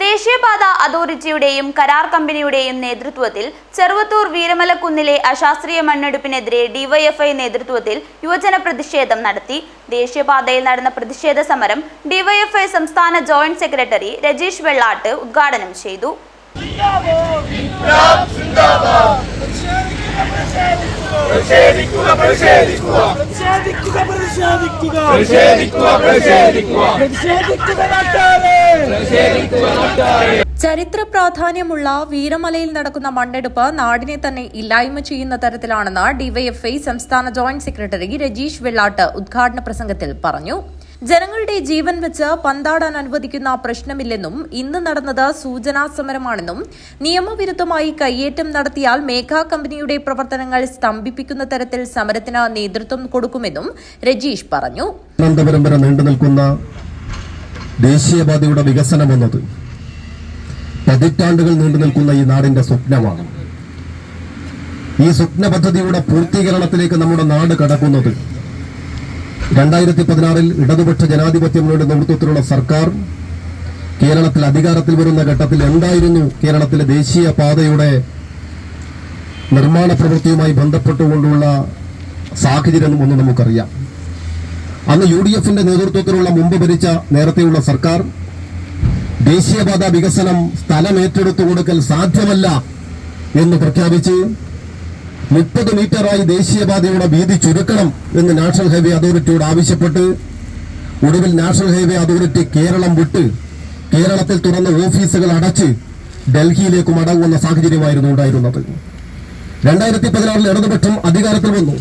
ദേശീയപാത അതോറിറ്റിയുടെയും കരാർ കമ്പനിയുടെയും നേതൃത്വത്തിൽ ചെറുവത്തൂർ വീരമലക്കുന്നിലെ അശാസ്ത്രീയ മണ്ണെടുപ്പിനെതിരെ ഡിവൈഎഫ്ഐ നേതൃത്വത്തിൽ യുവജന പ്രതിഷേധം നടത്തി ദേശീയപാതയിൽ നടന്ന പ്രതിഷേധ സമരം ഡിവൈഎഫ്ഐ സംസ്ഥാന ജോയിന്റ് സെക്രട്ടറി രജീഷ് വെള്ളാട്ട് ഉദ്ഘാടനം ചെയ്തു പ്രതിഷേധിക്കുക പ്രതിഷേധിക്കുക പ്രതിഷേധിക്കുക പ്രതിഷേധിക്കുക പ്രതിഷേധിക്കുക പ്രതിഷേധിക്കുക നാട്ടാരെ ചരിത്ര പ്രാധാന്യമുള്ള വീരമലയിൽ നടക്കുന്ന മണ്ണെടുപ്പ് നാടിനെ തന്നെ ഇല്ലായ്മ ചെയ്യുന്ന തരത്തിലാണെന്ന് ഡിവൈഎഫ്ഐ സംസ്ഥാന ജോയിന്റ് സെക്രട്ടറി രജീഷ് വെള്ളാട്ട് ഉദ്ഘാടന പ്രസംഗത്തിൽ പറഞ്ഞു. ജനങ്ങളുടെ ജീവൻ വെച്ച് പന്താടാൻ അനുവദിക്കുന്ന പ്രശ്നമില്ലെന്നും ഇന്ന് നടന്നത് സൂചനാ സമരമാണെന്നും നിയമവിരുദ്ധമായി കയ്യേറ്റം നടത്തിയാൽ മേഘാ കമ്പനിയുടെ പ്രവർത്തനങ്ങൾ സ്തംഭിപ്പിക്കുന്ന തരത്തിൽ സമരത്തിന് നേതൃത്വം കൊടുക്കുമെന്നും രജീഷ് പറഞ്ഞു. നിൽക്കുന്ന ദേശീയപാതയുടെ വികസനം എന്നത് പതിറ്റാണ്ടുകൾ നീണ്ടു നിൽക്കുന്ന ഈ നാടിന്റെ സ്വപ്നമാണ്. ഈ സ്വപ്ന പദ്ധതിയുടെ പൂർത്തീകരണത്തിലേക്ക് നമ്മുടെ നാട് കടക്കുന്നത് രണ്ടായിരത്തി പതിനാറിൽ ഇടതുപക്ഷ ജനാധിപത്യങ്ങളുടെ നേതൃത്വത്തിലുള്ള സർക്കാർ കേരളത്തിൽ അധികാരത്തിൽ വരുന്ന ഘട്ടത്തിൽ എന്തായിരുന്നു കേരളത്തിലെ ദേശീയ പാതയുടെ നിർമ്മാണ പ്രവൃത്തിയുമായി ബന്ധപ്പെട്ടുകൊണ്ടുള്ള സാഹചര്യം ഒന്ന് നമുക്കറിയാം. അന്ന് യു ഡി എഫിന്റെ നേതൃത്വത്തിലുള്ള മുമ്പ് ഭരിച്ച നേരത്തെയുള്ള സർക്കാർ ദേശീയപാത വികസനം സ്ഥലം ഏറ്റെടുത്തു കൊടുക്കൽ സാധ്യമല്ല എന്ന് പ്രഖ്യാപിച്ച് മുപ്പത് മീറ്ററായി ദേശീയപാതയുടെ വീതി ചുരുക്കണം എന്ന് നാഷണൽ ഹൈവേ അതോറിറ്റിയോട് ആവശ്യപ്പെട്ട് ഒടുവിൽ നാഷണൽ ഹൈവേ അതോറിറ്റി കേരളം വിട്ട് കേരളത്തിൽ തുറന്ന ഓഫീസുകൾ അടച്ച് ഡൽഹിയിലേക്ക് മടങ്ങുന്ന സാഹചര്യമായിരുന്നു ഉണ്ടായിരുന്നത്. രണ്ടായിരത്തി പതിനാറിൽ ഇടതുപക്ഷം അധികാരത്തിൽ വന്നു.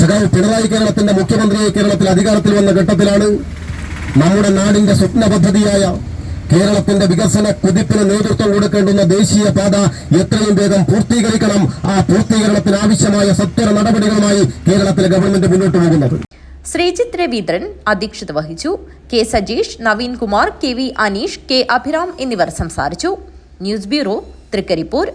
സഖാവ് പിണറായി കേരളത്തിന്റെ മുഖ്യമന്ത്രിയെ കേരളത്തിൽ അധികാരത്തിൽ വന്ന ഘട്ടത്തിലാണ് നമ്മുടെ നാടിന്റെ സ്വപ്ന പദ്ധതിയായ കേരളത്തിന്റെ വികസന കുതിപ്പിന് നേതൃത്വം കൊടുക്കേണ്ടുന്ന ദേശീയ പാത എത്രയും വേഗം പൂർത്തീകരിക്കണം. ആ പൂർത്തീകരണത്തിന് ആവശ്യമായ സത്വര നടപടികളുമായി കേരളത്തിലെ ഗവൺമെന്റ് മുന്നോട്ട് പോകുന്നത്. ശ്രീജിത് രവീന്ദ്രൻ അധ്യക്ഷത വഹിച്ചു. K Sajeesh Naveen Kumar K V Aneesh K Abhiram എന്നിവർ സംസാരിച്ചു. News bureau Thrikaripur.